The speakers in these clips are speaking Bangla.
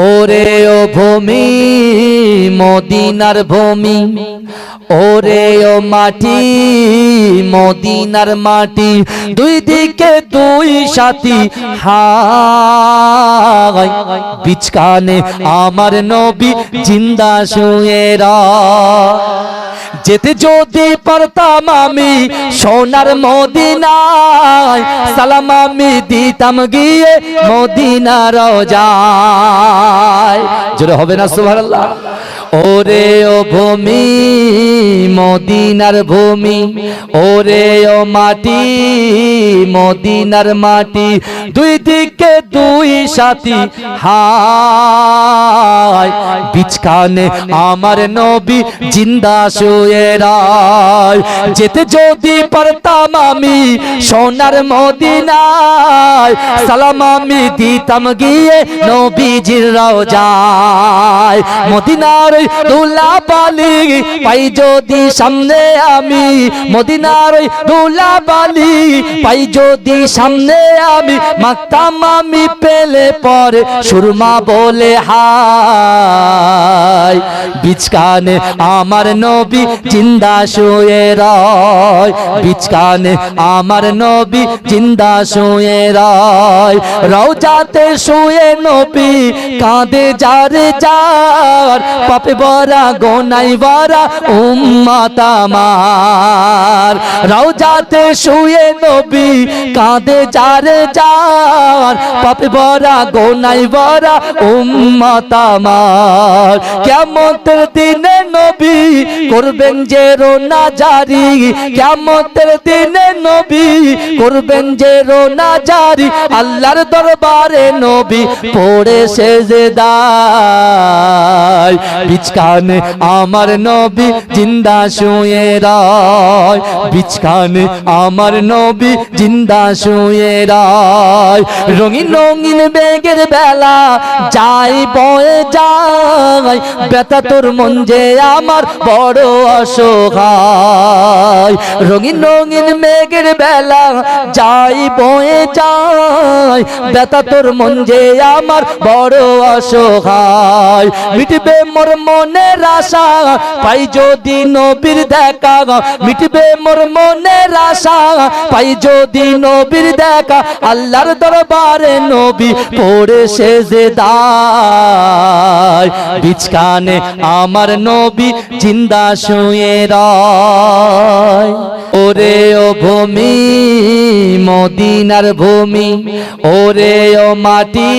ওরে ও ভূমি, মদিনার ভূমি। ওরে ও মাটি, মদিনার মাটি। দুই দিকে দুই সাথী হাই বিচকানে আমার নবী জিন্দা শুয়ে যেতে যদি পারতাম আমি সোনার মদিনায়, সালাম আমি দিতাম গিয়ে মদিনার যায়। জোরে হবে না সুবহানাল্লাহ? ওরে ও ভূমি, মদিনার ভূমি, ওরে ও মাটি, মদিনার মাটি, দুই দিকে দুই সাথী হাই বিচকানে আমার নবী জিন্দা শুয়ে রায়। যেতে যদি পারতাম আমি সোনার মদিনায়, সালাম আমি দিতাম গিয়ে নবীজির রওজায়। মদিনার দুলা বালি পাই যদি সামনে আমি, মদিনার দুলা বালি পাই যদি সামনে আমি মাকতাম আমি পেলে পরে সুরমা বলে হাই। বিচকানে আমার নবী জিন্দা শুয়ে রয়। বিচকানে আমার নবী জিন্দা শুয়ে রয়। রওজাতে শুয়ে নবী কাঁদে যার যার, পাপে বরা গোনাই বরা উম্মত আমার। রওজাতে শুয়ে নবী কাঁদে যার যার পাপে বরা গোনাই বরা উম্মত আমার। কেমতের দিনে নবী করবেন যে রোনা জারি। কেমতের দিনে নবী করবেন যে রোনা জারি। আল্লাহর দরবারে নবী পড়ে সেজদায়। বিচকানে আমার নবী জিন্দা শুয়ে রায়। বিচকানে আমার নবী জিন্দা শুয়ে রায়। রঙিন রঙিন বেগের বেলা যাই বয়ে যায়। বেতা তোর মন যে আমার বড় অসহায়। রঙিন রঙিন মেঘের বেলা যাই বয়ে যায়। বেতা তোর মন যে আমার বড় অসহায়। মিটবে মোর মনের আশা। পাই যদি নবীর দেখা, মিটবে মোর মনের আশা। পাই যদি নবীর দেখা, আল্লাহর দরবারে নবী পড়ে সেজে দায়। বিচকানে আমার নবী জিন্দা শুয়ে রয়। ওরে ও ভূমি, মদিনার ভূমি, ওরে ও মাটি,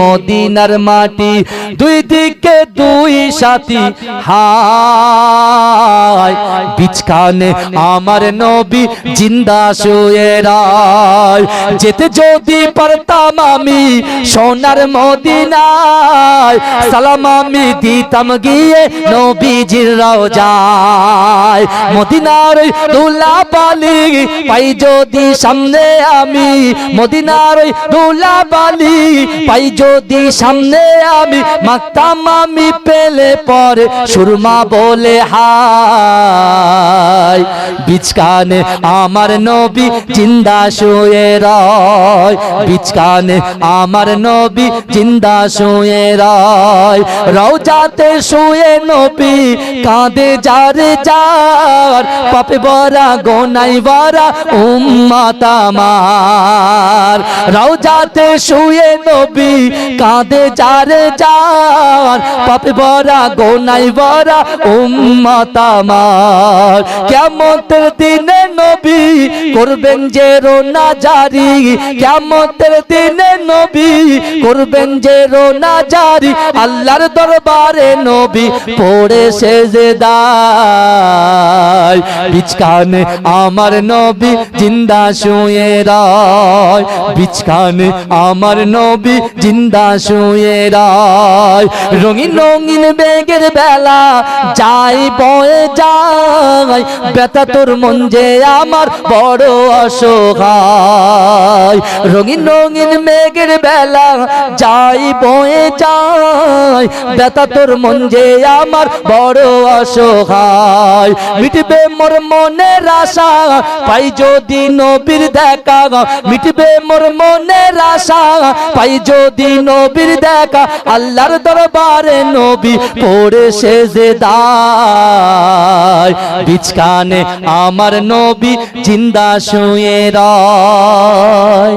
মদিনার মাটি। দুই দিকে দুই সাথী হাই বিচকানে আমার নবী জিন্দা শুয়ে রায়। যেতে যদি পারতাম আমি সোনার মদিনায়, সালাম আমি দিতাম গিয়ে নবীজির রওজায়। মদিনার দুলা বালি পাই যদি সামনে আমি, মদিনার দুলা বালি পাই যদি সামনে আমি মাকতাম আমি পেলে পরে সুরমা বলে হাই বিচকানে আমার নবী জিন্দা শুয়ে রয় বিচকানে আমার নবী জিন্দা শুয়ে রয়, রওজাতে শুয়ে নবী কাঁদে যার যার, পাপে বরা গোনাই বরা উম্মত আমার, রওজাতে শুয়ে নবী কাঁদে যার যার, পাপে বরা, গোনাই বরা, উম্মত আমার। কেমতের দিনে নবী করবেন যে রোনা জারি। কেমতের দিনে নবী করবেন যে রোনা জারি, আল্লাহর দরবারে নবী পড়ে সেজে দায় বিচকানে আমার নবী জিন্দা শুয়ে রায়। বিচকানে আমার নবী জিন্দা শুয়ে রায়। রঙিন রঙিন বেগের বেলা যাই বয়ে যাই বেতা তোর মন যে আমার বড় অসহায়। রঙিন রঙিন মেঘের বেলা যাই বয়ে যাই বেতা তোর মন যে আমার বড় অসহায়। মিটবে মোর মনের আশা, পাই যদি নবীর দেখা। মিটবে মোর মনের আশা, পাই যদি নবীর দেখা। আল্লাহর দরবারে নবী পড়ে সে যে দায়। বিচকানে আমার নবী জিন্দা শুয়ে রয়।